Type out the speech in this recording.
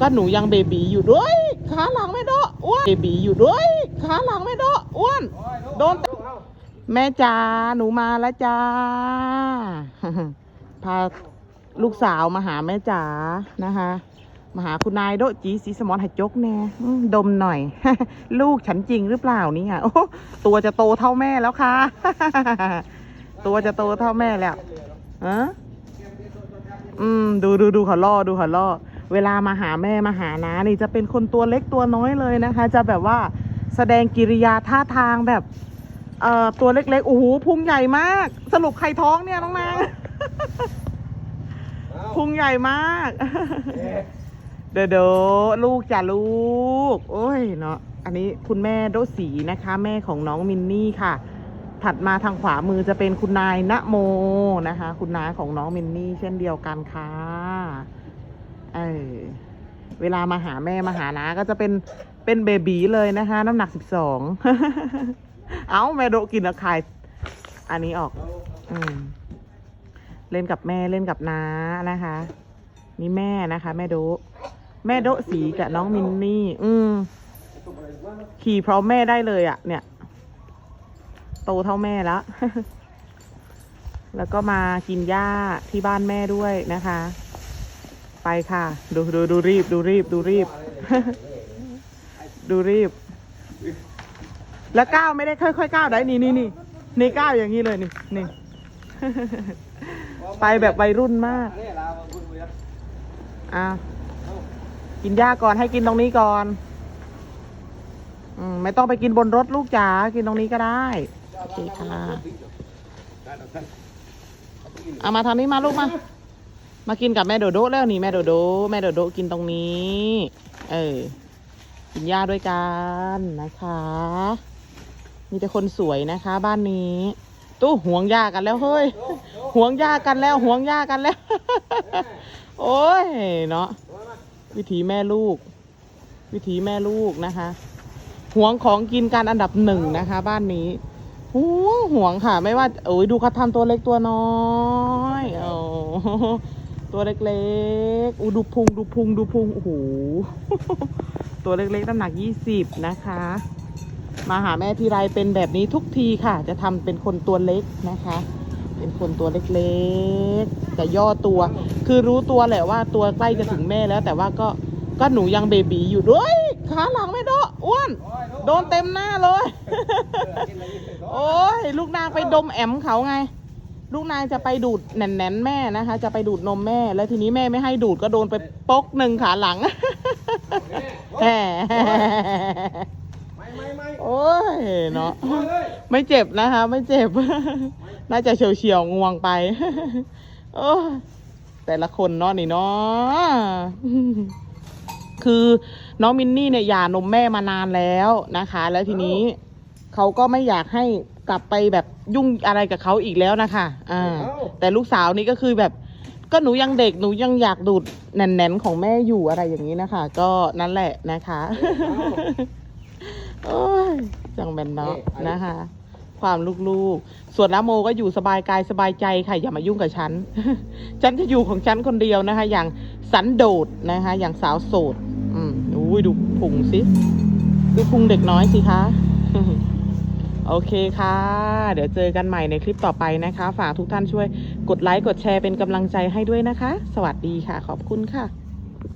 ก็หนูยังเบบีอยู่ด้วยขาหลังไม่โดะอ้วนเบบีอยู่ด้วยขาหลังไม่โดะอ้วนโดนแม่จ๋าหนูมาแล้วจ้า พาลูกสาวมาหาแม่จ๋านะคะ มาหาคุณนายโดจีสีสมอนหัดจกแน่ดมหน่อย ลูกฉันจริงหรือเปล่านี่ยโอ้ตัวจะโตเท่าแม่แล้วค่ะ ตัวจะโตเท่าแม่แล้วอะอืม ดูดูดูเขาล่อดูเขาล่อ เวลามาหาแม่มาหานานี่จะเป็นคนตัวเล็กตัวน้อยเลยนะคะ จะแบบว่าแสดงกิริยาท่าทางแบบเอ่อตัวเล็กๆโอ้โหพุงใหญ่มาก สรุปใครท้องเนี่ยน้องนางพุงใหญ่มาก เดอเดอลูกจ้ะลูก โอ้ยเนาะอันนี้คุณแม่โดสีนะคะ แม่ของน้องมินนี่ค่ะ ถัดมาทางขวามือจะเป็นคุณนายณโมนะคะ คุณน้าของน้องมินนี่เช่นเดียวกันค่ะ เออเวลามาหาแม่มาหาน้าก็จะเป็นเป็นเบบีเลยนะคะ น้ำหนักสิบสองเอาแม่โดกินอะคาย อันนี้ออก อืม เล่นกับแม่เล่นกับน้านะคะ นี่แม่นะคะ แม่โดแม่โดสีกับน้องมินนี่ อืมขี่พร้อมแม่ได้เลยอะ่ะ เนี่ย โตเท่าแม่แล้วแล้วก็มากินหญ้าที่บ้านแม่ด้วยนะคะ ไปค่ะ ดูดูดูรีบ ดูรีบ ดูรีบ ดูรีบ แล้วก้าวไม่ได้ค่อยๆก้าวได้นี่นี่นี่นี่ก้าวอย่างนี้เลยนี่นี่ไปแบบวัยรุ่นมากอะกินหญ้าก่อนให้กินตรงนี้ก่อนอืมไม่ต้องไปกินบนรถลูกจ๋ากินตรงนี้ก็ได้โอเคค่ะเอามาทางนี้มาลูกมา มากินกับแม่โดโดแล้วนี่แม่โดโด แม่โดโดกินตรงนี้ เออ กินหญ้าด้วยกันนะคะ มีแต่คนสวยนะคะ บ้านนี้ตู้ห่วงหญ้ากันแล้วเฮ้ยห่วงหญ้ากันแล้วห่วงหญ้ากันแล้ว โอ้ยเนาะวิถีแม่ลูก วิถีแม่ลูกนะคะห่วงของกินกันอันดับหนึ่งนะคะ บ้านนี้ห่วงห่วงค่ะ ไม่ว่าโอ้ยดูเขาทำตัวเล็กตัวน้อยโอ้ ตัวเล็กๆอู้ดูพุงดูพุงดูพุงโอ้โหตัวเล็กๆน้ำหนักยี่สิบนะคะ มาหาแม่ทีไรเป็นแบบนี้ทุกทีค่ะ จะทำเป็นคนตัวเล็กนะคะ เป็นคนตัวเล็กๆแต่ย่อตัว คือรู้ตัวแหละว่าตัวใกล้จะถึงแม่แล้ว แต่ว่าก็ก็หนูยังเบบีอยู่ด้วยขาหลังไม่โดอ้วนโดนเต็มหน้าเลย โอ้ยลูกนางไปดมแอมเขาไง ลูกนางจะไปดูดแหน่นๆแม่นะคะ จะไปดูดนมแม่ แล้วทีนี้แม่ไม่ให้ดูดก็โดนไปปกหนึ่งขาหลังแหมไม่ไม่ไม่โอ้ยเนาะไม่เจ็บนะคะ ไม่เจ็บ น่าจะเฉียวเฉียวๆงวงไป โอ้ยแต่ละคนเนาะนี่เนาะคือน้องมินนี่เนี่ยหย่านมแม่มานานแล้วนะคะ แล้วทีนี้เขาก็ไม่อยากให้ กลับไปแบบยุ่งอะไรกับเขาอีกแล้วนะคะอ่าแต่ลูกสาวนี่ก็คือแบบ ก็หนูยังเด็กหนูยังอยากดูดแหน่นๆของแม่อยู่อะไรอย่างนี้นะคะ ก็นั่นแหละนะคะโอ้ยจังเป็นเนาะนะคะ ความลูกๆ ส่วนน้าโมก็อยู่สบายกายสบายใจค่ะ อย่ามายุ่งกับฉัน ฉันจะอยู่ของฉันคนเดียวนะคะ อย่างสันโดษนะคะ อย่างสาวโสด อืมอุ้ยดูพุงสิ ดูพุงเด็กน้อยสิคะ โอเคค่ะ เดี๋ยวเจอกันใหม่ในคลิปต่อไปนะคะ ฝากทุกท่านช่วยกดไลค์กดแชร์เป็นกำลังใจให้ด้วยนะคะ สวัสดีค่ะ ขอบคุณค่ะ